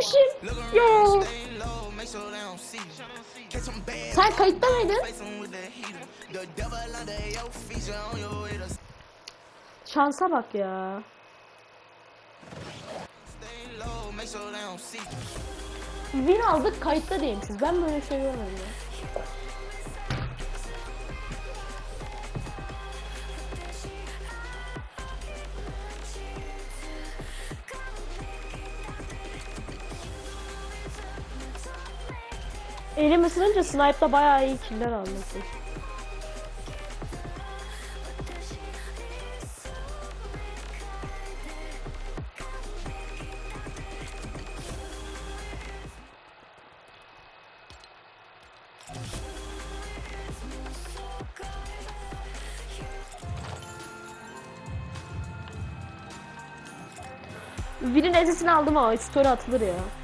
Kardeşim. Yo. Sen kayıtta mıydın? Şansa bak ya. Win aldık kayıtta değilmişiz. Ben böyle şey görmedim ya. Elim ısınınca snipe'da bayağı iyi killer almışsın. Birinin ezisini aldım ama story atılır ya.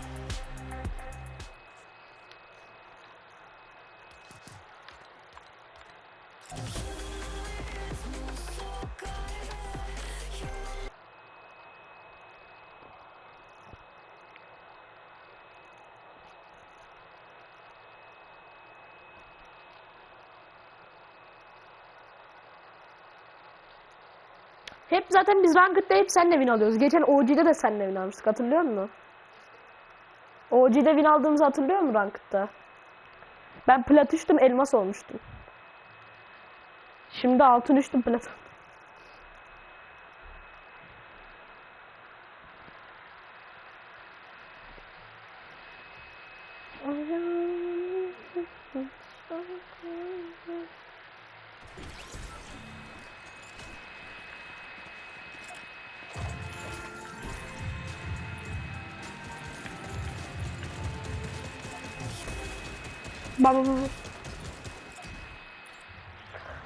Zaten biz Ranked'da hep senle win alıyoruz. Geçen OG'de de senle win almıştık hatırlıyor musun? OG'de win aldığımızı hatırlıyor musun Ranked'da? Ben plat üçtüm elmas olmuştum. Şimdi altın üçtüm plat. Baba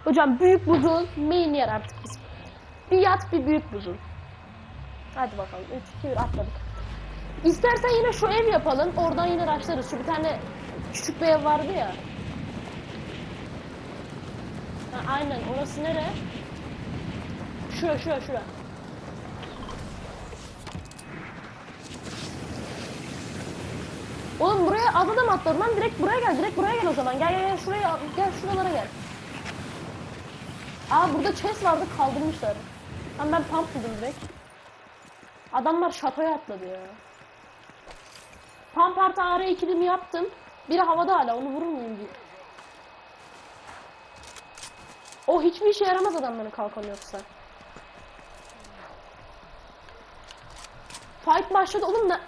Hocam büyük buzun main yer artık biz. Bir yat bir büyük buzun. Hadi bakalım 3 2 1 atladık. İstersen yine şu ev yapalım. Oradan yine başlarız. Şu bir tane küçük bir ev vardı ya. Ha, aynen orası nere? Şura şura şura. Oğlum buraya az adam atladım lan direkt buraya gel direkt buraya gel o zaman gel gel gel şuraya gel şuralara gel. Aa burada chest vardı kaldırmışlar. Lan ben pump dedim direkt. Adamlar şatoya atladı ya. Pump artı AR ikilimi yaptım. Biri havada hala onu vurur muyum diye. O hiçbir işe yaramaz adamların kalkanı yoksa. Fight başladı oğlum ne?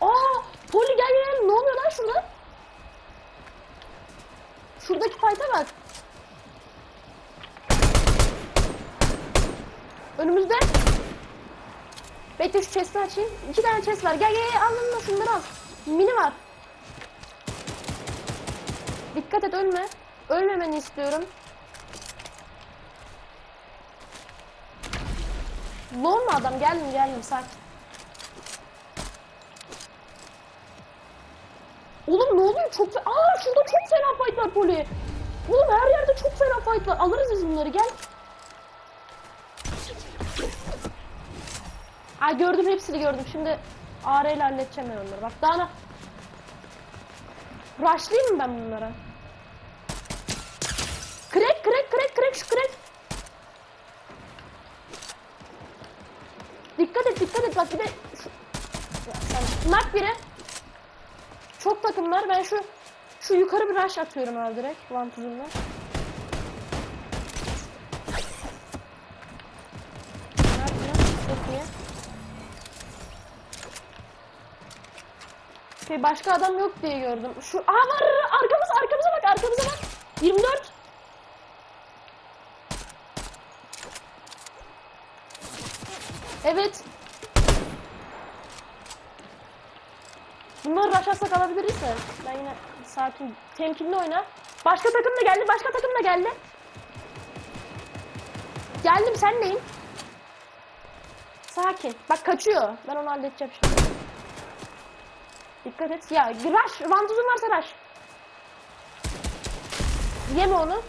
Aa, Poli gel gel gel. Ne oluyor lan şurada? Şuradaki fight'a bak. Önümüzde. Bekle şu chest'i açayım. İki tane chest var. Gel gel gel. Al al al şunları al. Mini var. Dikkat et ölme. Ölmemeni istiyorum. Lol mu adam? Geldim geldim sakin. Oğlum ne oluyor? Çok fe- Aa şurada çok fena fight var Poli. Oğlum her yerde çok fena fight. Alırız biz bunları gel. Aa gördüm hepsini gördüm. Şimdi AR ile halledeceğim ben onları. Bak daha ne? Rushlayayım mı ben bunlara? Crack crack crack crack şu crack. Dikkat et dikkat et bak bir de şu... Nak biri. Çok takımlar. Ben şu şu yukarı bir rush atıyorum abi direkt iyi. Şey başka adam yok diye gördüm. Şu aa var arkamız arkamıza bak arkamıza bak. 24. Evet. Bunları raşarsak alabiliriz de. Ben yine sakin, temkinli oyna. Başka takım da geldi, başka takım da geldi. Geldim, sen neyin? Sakin. Bak kaçıyor. Ben onu halledeceğim şimdi. Dikkat et. Ya rush, vantuzun varsa rush. Yeme onu.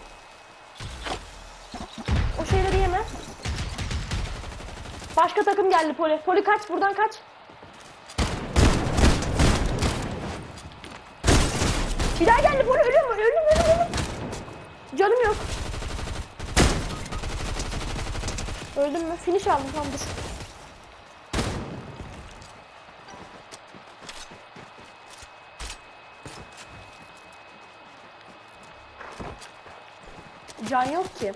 O şeyleri yeme. Başka takım geldi Poli. Poli kaç, buradan kaç. Bir daha geldi Poli ölüyor mu? Ölüm ölüm ölüm. Canım yok. Öldüm mü? Finish aldım tamam dur. Can yok ki.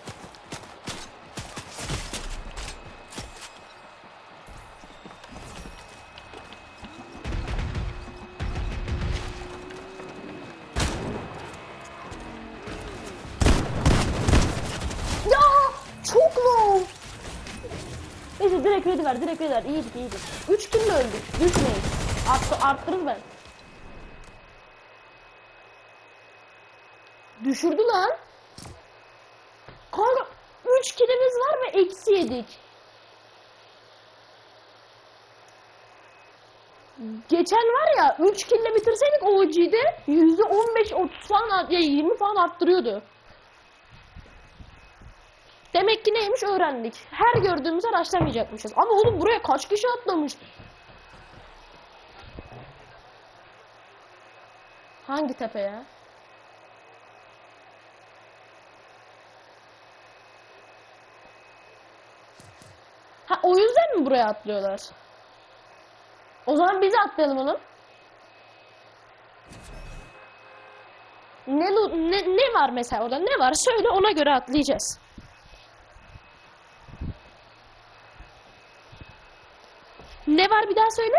Neyse direkt ver. İyiydik, iyiydik. Üç kill mi öldük? Düşmeyin. Arttı, arttırır ben. Düşürdü lan. Kanka 3 kilimiz var ve eksi yedik. Geçen var ya 3 kille bitirseydik OG'de %15-30 falan ya 20 falan arttırıyordu. Demek ki neymiş öğrendik. Her gördüğümüzü araştırmayacakmışız. Ama oğlum buraya kaç kişi atlamış? Hangi tepe ya? Ha o yüzden mi buraya atlıyorlar? O zaman biz atlayalım oğlum. Ne, ne, ne var mesela orada? Ne var? Söyle ona göre atlayacağız. Ne var bir daha söyle.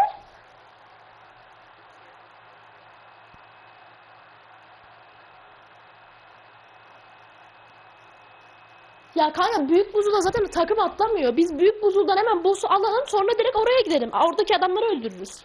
Ya kanka büyük buzulda zaten takım atlamıyor. Biz büyük buzuldan hemen boss'u alalım sonra direkt oraya gidelim. Oradaki adamları öldürürüz.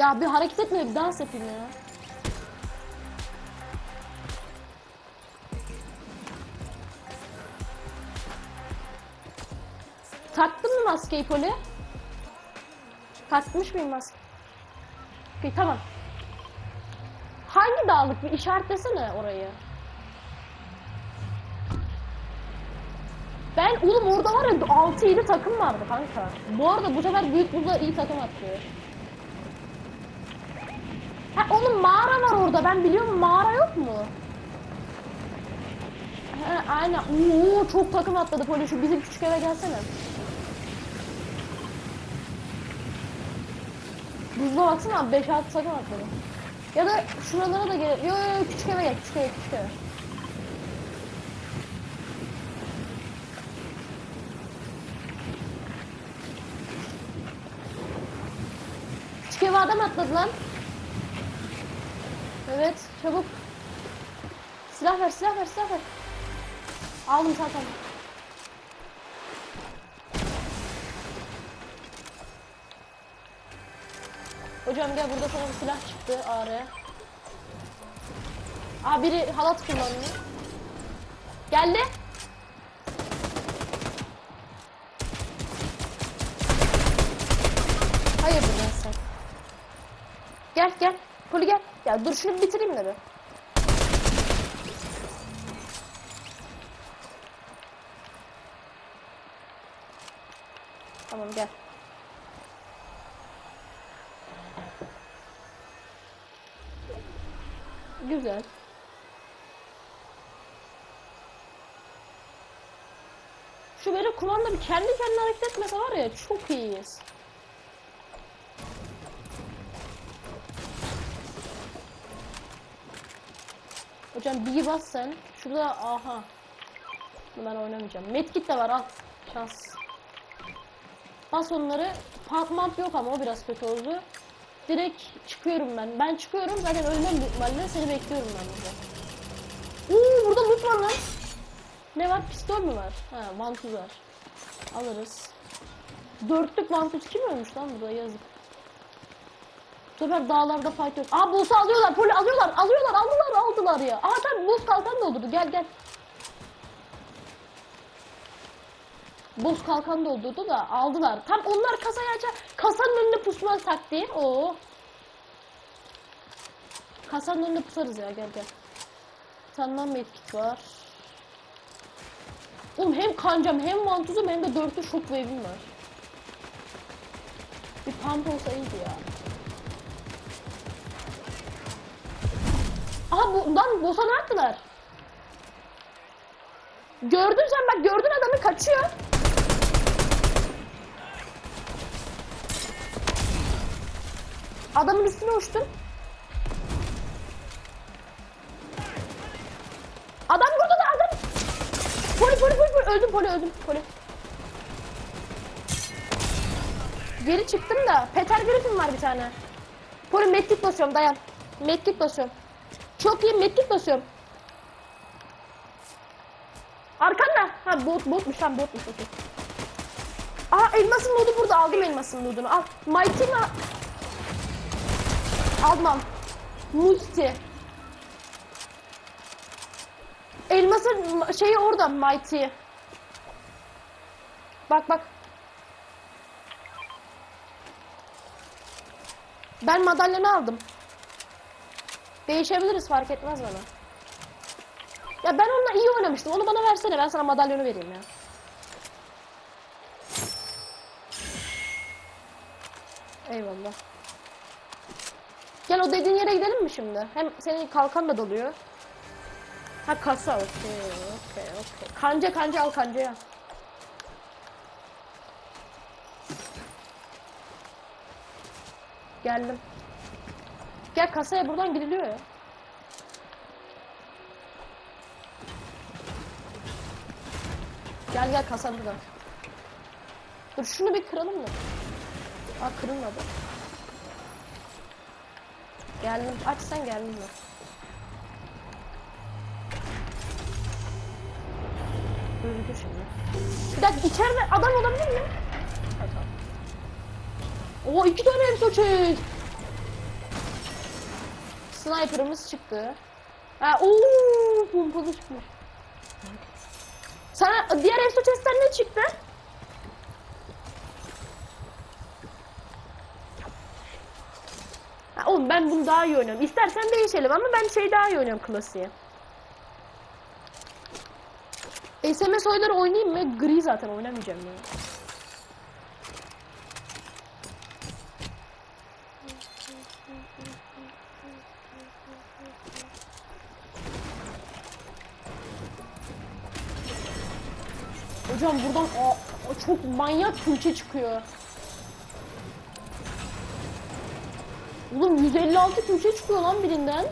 Ya bir hareket etme bir dans yapayım ya. Taktın mı maskeyi Poli? Takmış mıyım maske? Okey tamam. Hangi dağlık bir işaretlesene orayı. Ben oğlum orada var ya 6-7 takım vardı kanka. Bu arada bu sefer büyük buzda iyi takım atıyor. Ha oğlum mağara var orada. Ben biliyorum mağara yok mu? He aynen. Oo çok takım atladı Poli. Şu bizim küçük eve gelsene. Buzda baksana 5-6 takım atladı. Ya da şuralara da gel. Yo yo yo küçük eve gel. Küçük eve küçük eve. Küçük eve adam atladı lan. Evet, çabuk. Silah ver, silah ver, silah ver. Aldım zaten. Hocam gel burada sana bir silah çıktı ağrıya. Aa biri halat kullanıyor. Geldi. Hayırdır lan sen? Gel gel. Poli gel. Ya dur şunu bitireyim de bir. Tamam gel. Güzel. Şu böyle kumanda bir kendi kendine hareket etmese var ya çok iyiyiz. Hocam bir bas sen. Şurada aha. Bunu ben oynamayacağım. Medkit de var al. Şans. Bas onları. Pump mump yok ama o biraz kötü oldu. Direkt çıkıyorum ben. Ben çıkıyorum zaten ölmem büyük ihtimalle. Seni bekliyorum ben burada. Uuu burada loot var lan. Ne var? Pistol mü var? Ha vantuz var. Alırız. Dörtlük vantuz kim ölmüş lan burada yazık. Bu dağlarda fight yok. Aa boss'u alıyorlar. Poli alıyorlar. Alıyorlar. Aldılar. Aldılar ya. Aa tabii boss kalkan da olurdu. Gel gel. boss kalkan doldurdu da aldılar. Tam onlar kasayı açar. Kasanın önüne pusma taktiği. Oo. Kasanın önüne pusarız ya gel gel. Senden medkit var. Oğlum hem kancam hem vantuzum hem de dörtlü shockwave'im var. Bir pump olsa iyiydi ya. Aha bu, lan boss'a ne yaptılar? Gördün sen bak gördün adamı kaçıyor. Adamın üstüne uçtun. Adam burada da adam. Poli poli poli poli öldüm poli öldüm poli. Geri çıktım da Peter Griffin var bir tane. Poli medkit basıyorum dayan. Medkit basıyorum. Çok iyi medkit basıyorum. Arkanda. Ha bot botmuş lan botmuş okey. Aa elmasın lodu burada aldım elmasın lodunu al. Mighty mi? Almam. Multi. Elmasın şeyi orada Mighty. Bak bak. Ben madalyonu aldım. Değişebiliriz fark etmez bana. Ya ben onunla iyi oynamıştım. Onu bana versene ben sana madalyonu vereyim ya. Eyvallah. Gel o dediğin yere gidelim mi şimdi? Hem senin kalkan da doluyor. Ha kasa okey okey okey. Kanca kanca al kancaya. Geldim. Gel kasaya buradan gidiliyor ya. Gel gel kasa burada. Dur şunu bir kıralım mı? Aa kırılmadı. Geldim. Aç sen geldin mi? Öldü şimdi. Bir dakika içeride adam olabilir mi? Ha, tamam. Oo iki tane elso çek. Sniper'ımız çıktı. Ha ooo pompalı çıkmış. Sana diğer elso chest'ten ne çıktı? Ha, oğlum ben bunu daha iyi oynuyorum. İstersen değişelim ama ben şey daha iyi oynuyorum klasiği. SMS oyunları oynayayım mı? Gri zaten oynamayacağım ya. Hocam buradan aa, çok manyak külçe çıkıyor. Oğlum 156 külçe çıkıyor lan birinden.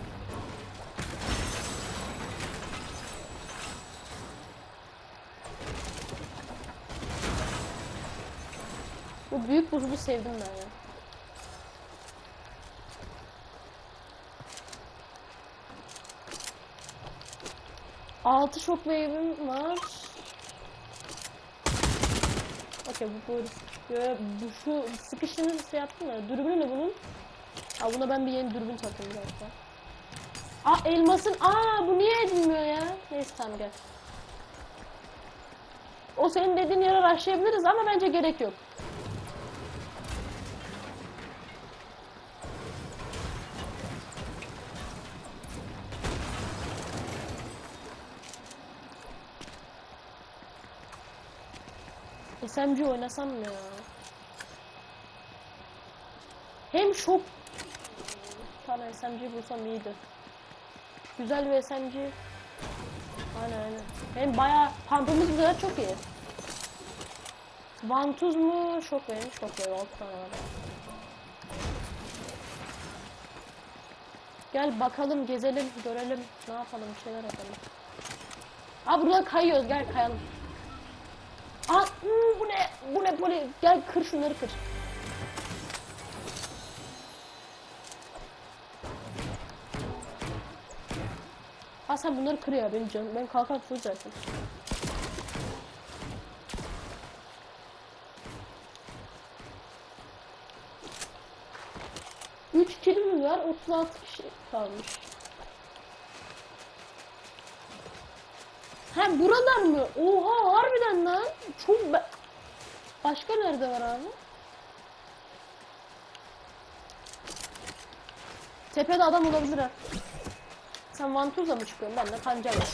Bu büyük buzulu sevdim ben ya. Altı shockwave'im var. Okey bu böyle sıkışıyor. Bu şu sıkıştığını şey yaptın mı? Dürbünü ne bunun? Aa buna ben bir yeni dürbün takayım bir dakika. Aa elmasın. Aa bu niye edilmiyor ya? Neyse tamam gel. O senin dediğin yere başlayabiliriz ama bence gerek yok. SMG oynasam mı ya? Hem bir tane SMG bulsam iyiydi. Güzel bir SMG. Aynen aynen. Hem bayağı pump'ımız güzel çok iyi. Vantuz mu? Şok vermiş. Şok ver. 6 tane var. Gel bakalım, gezelim, görelim. Ne yapalım, bir şeyler yapalım. Aa buradan kayıyoruz. Gel kayalım. Aa uu, bu ne? Poli? Gel kır şunları kır. Aa sen bunları kır ya benim canım. Ben kalkan full. Üç kilimiz var. 36 kişi kalmış. Ha buradan mı? Oha harbiden lan. Çok be- Başka nerede var abi? Tepede adam olabilir ha. Sen vantuzla mı çıkıyorsun? Ben de kanca var.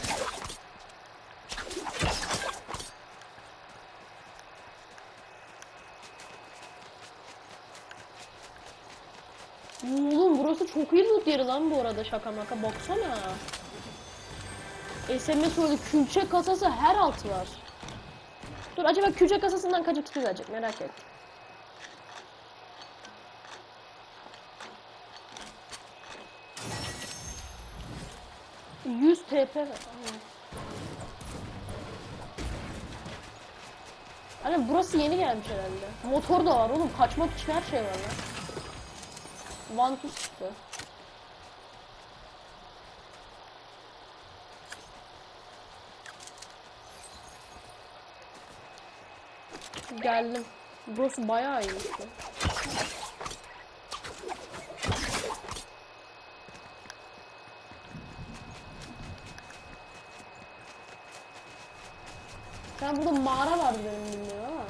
Oğlum burası çok iyi loot yeri lan bu arada şaka maka baksana. SMS öyle külçe kasası her altı var. Dur acaba külçe kasasından tutu verecek merak et. 100 TP. Hani burası yeni gelmiş herhalde. Motor da var oğlum. Kaçmak için her şey var lan. Vantus çıktı. Geldim. Burası bayağı iyi. işte. Sen burada mağara var benim bilmiyorum ama.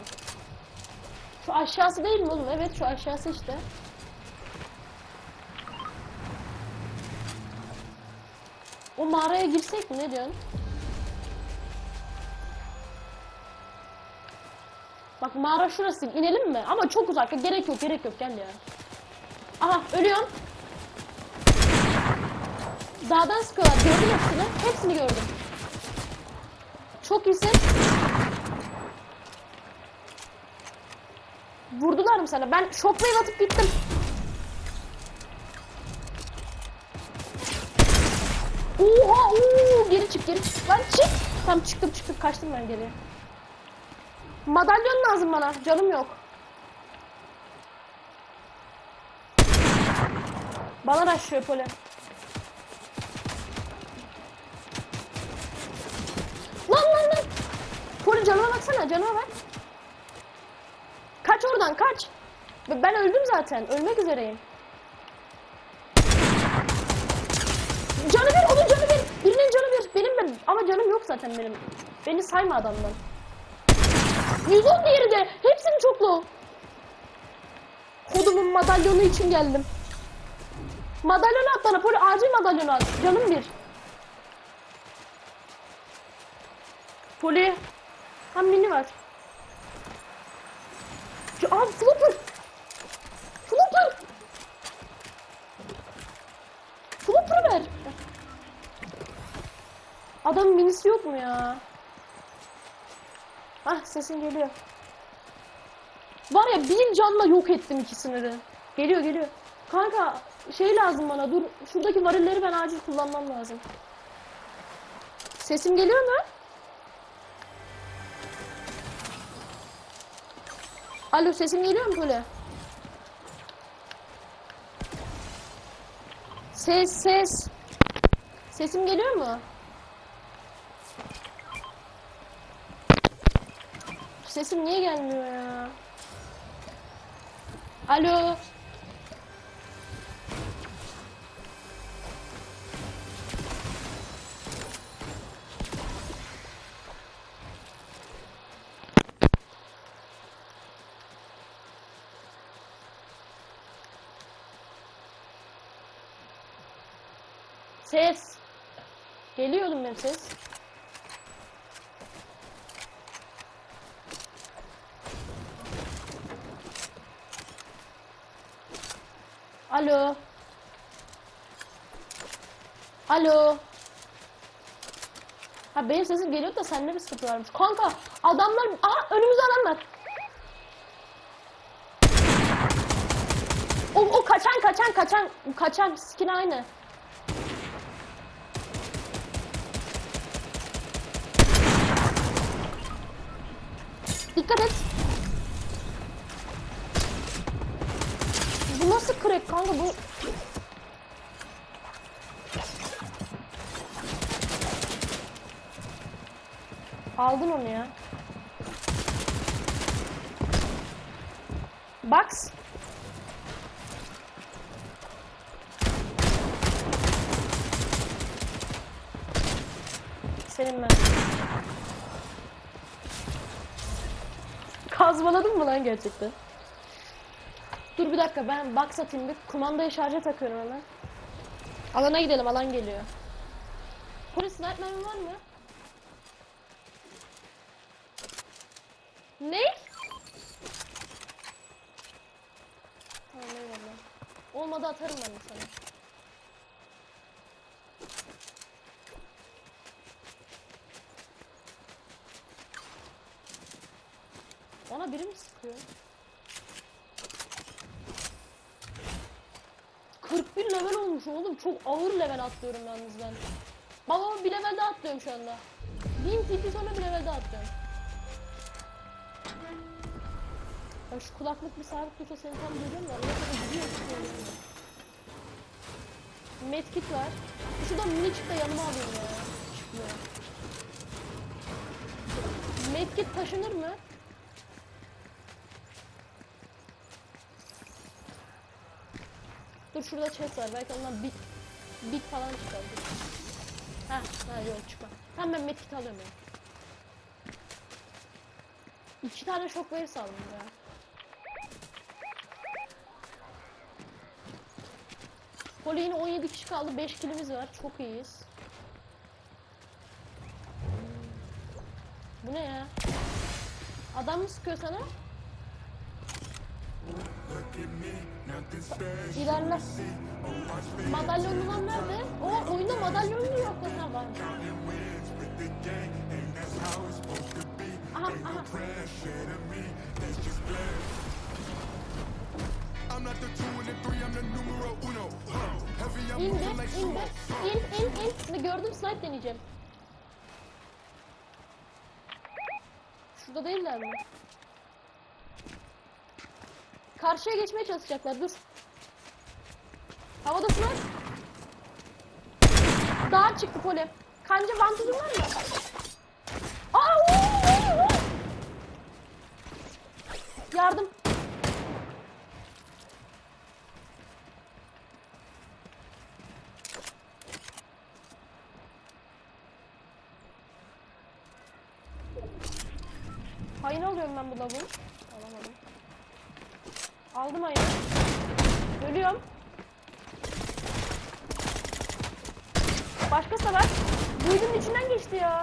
Şu aşağısı değil mi oğlum? Evet şu aşağısı işte. O mağaraya girsek mi ne diyorsun? Mağara şurası. İnelim mi? Ama çok uzak. Gerek yok, gerek yok. Gel ya. Aha ölüyorum. Dağdan sıkıyorlar. Gördüm hepsini. Hepsini gördüm. Çok iyisin. Vurdular mı sana? Ben shockwave atıp gittim. Oha! Oo, geri çık, geri çık. Lan çık. Tam çıktım çıktım kaçtım ben geriye. Madalyon lazım bana. Canım yok. Bana raşlıyor pole. Lan lan lan. Poli canıma baksana canıma bak. Kaç oradan kaç. Ben öldüm zaten. Ölmek üzereyim. Canı bir, onun canı bir. Birinin canı bir. Benim ben. Ama canım yok zaten benim. Beni sayma adamdan. 110 diğeri de. Hepsini çok low. Kodumun madalyonu için geldim. Madalyonu at bana. Poli acil madalyonu at. Canım bir. Poli. Ha mini var. Ya, Abi flopper. Flopper. Flopper ver. Adamın minisi yok mu ya? Ah sesin geliyor. Var ya bir canla yok ettim ikisini de. Geliyor geliyor. Kanka şey lazım bana dur. Şuradaki varilleri ben acil kullanmam lazım. Sesim geliyor mu? Alo sesim geliyor mu böyle? Ses ses. Sesim geliyor mu? Sesim niye gelmiyor ya? Alo. Ses. Geliyordum benim ses. Alo. Alo. Ha benim sesim geliyor da sende bir sıkıntı varmış. Kanka adamlar... Aha önümüzde adam var. O, o kaçan kaçan kaçan kaçan skin aynı. Aldın onu ya. Box. Senin ben. Kazmaladın mı lan gerçekten? Dur bir dakika ben box atayım bir kumandayı şarja takıyorum hemen. Alana gidelim alan geliyor. Polis sniper var mı? Ne? Tamam. Olmadı atarım ben sana. Bana biri mi sıkıyor? 41 level olmuş oğlum. Çok ağır level atlıyorum yalnız ben. Baba bir level daha atlıyorum şu anda. 1000 TP sonra bir level daha atlıyorum. Ya şu kulaklık bir sabit dursa seni tam da. Ne kadar gidiyor çıkıyor. Medkit var. Şuradan mini çık da yanıma alayım ya. Çıkmıyor. Medkit taşınır mı? Dur şurada chest var. Belki ondan bit bit falan çıkar. Ha, ha yok çıkma. Tamam ben medkit alıyorum ya. İki tane shockwave saldım ya. Poli yine 17 kişi kaldı. 5 kilimiz var. Çok iyiyiz. Bu ne ya? Adam mı sıkıyor sana? İlerle. Madalyonlu lan nerede? O oyunda madalyonlu yok lan var. Aha. I'm not the two and the three, I'm the numero uno. Heavy, Moving like indi. sumo. İn, in, in. Gördüm snipe deneyeceğim. Şurada değiller mi? Karşıya geçmeye çalışacaklar. Dur. Havada snipe. Dağa çıktı poli. Kanca vantuzun var mı? Aa, uu, uu, uu. Yardım. Hain alıyorum ben bu lavuğu. Alamadım. Aldım hayır. Ölüyorum. Başkası da var. Buydun içinden geçti ya.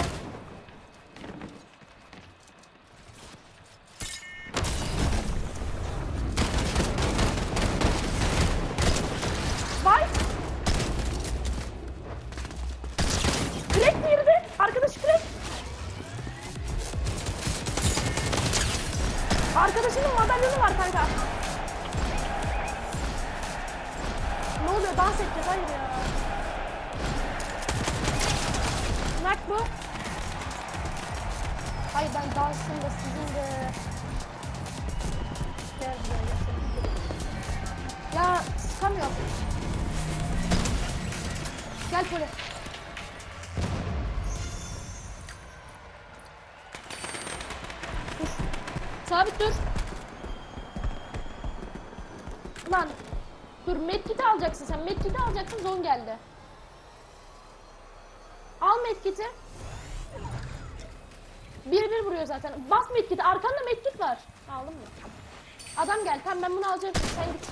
Gel böyle. Dur. Sabit dur. Lan. Dur medkit'i alacaksın sen. Medkit'i alacaksın zon geldi. Al medkit'i. Bir bir vuruyor zaten. Bas medkit'i. Arkanda medkit var. Aldın mı? Adam gel. Tamam ben bunu alacağım. Sen git.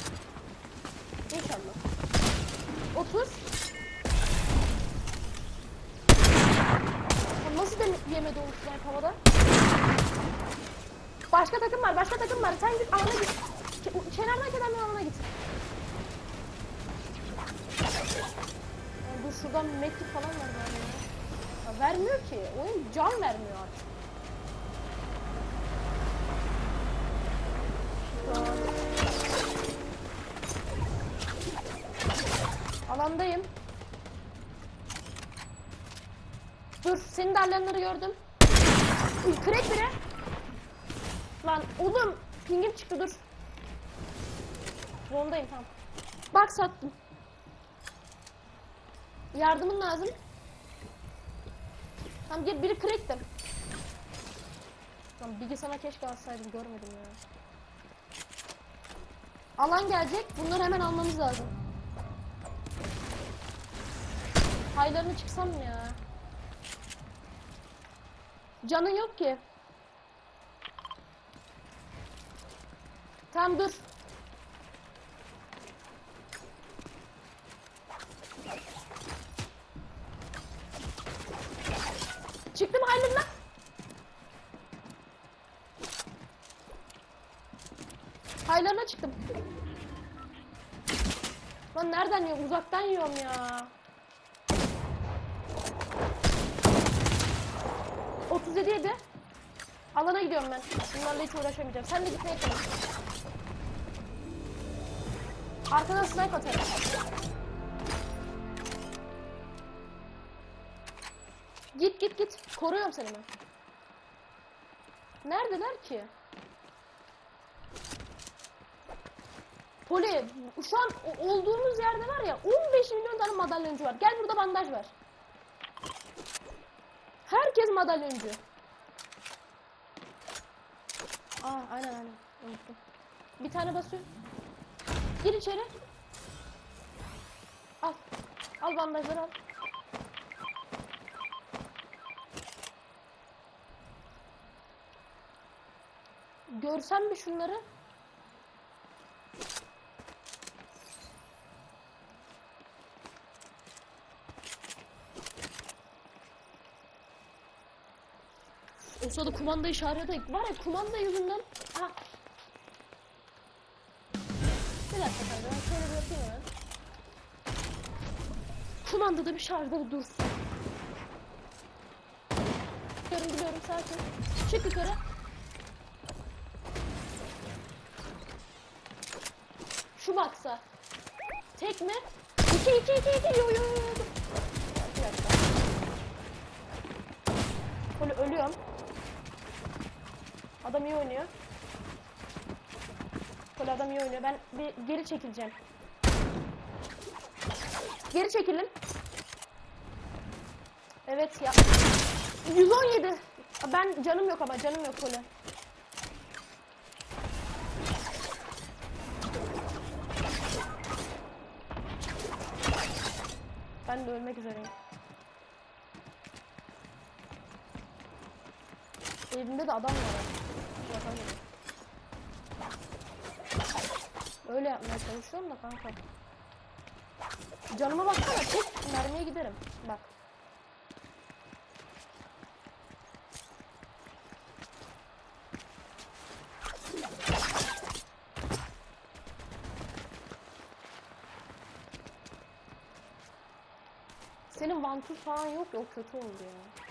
İnşallah. 30. Nasıl dem yemedi o sniper havada? Başka takım var, başka takım var. Sen git alana git. Kenardan kenardan alana git. Dur şuradan mektup falan ver bana ya. Vermiyor ki. Oyun can vermiyor artık. Alandayım. Dur, senin darlayanları gördüm. Crack biri. Lan oğlum pingim çıktı dur. Zondayım tamam. Bak sattım. Yardımın lazım. Tamam gel biri crack'ti. Lan Big'i sana keşke alsaydım görmedim ya. Alan gelecek. Bunları hemen almamız lazım. Haylarını çıksam mı ya? Canın yok ki. Tamam dur. Çıktım halimden. Haylarına çıktım. Lan nereden yiyorum? Uzaktan yiyorum ya. Alana gidiyorum ben. Bunlarla hiç uğraşamayacağım. Sen de gitmeye çalış. Arkadan snipe atarım. Git git git. Koruyorum seni ben. Neredeler ki? Poli, şu an olduğumuz yerde var ya 15 milyon tane madalyoncu var. Gel burada bandaj var. Herkes madalyoncu. Aa aynen aynen. Unuttum. Bir tane basıyor. Gir içeri. Al. Al bandajları al. Görsem bir şunları. O sırada kumanda işareti var ya kumanda yüzünden. Ha. Bir dakika ben şöyle bir yapayım hemen. Kumandada bir şarjda dursun. Gidiyorum gidiyorum sakin. Çık yukarı. Şu baksa. Tek mi? İki iki iki iki yo yo. yo. Bir dakika. Böyle ölüyorum. Adam iyi oynuyor. Böyle adam iyi oynuyor. Ben bir geri çekileceğim. Geri çekilin. Evet ya. 117. Ben canım yok ama canım yok böyle. Ben de ölmek üzereyim. Evimde de adam var. Bakalım. Öyle yapmaya çalışıyorum da kanka. Canıma baksana tek mermiye giderim. Bak. Senin vantuz falan yok ya o kötü oldu ya.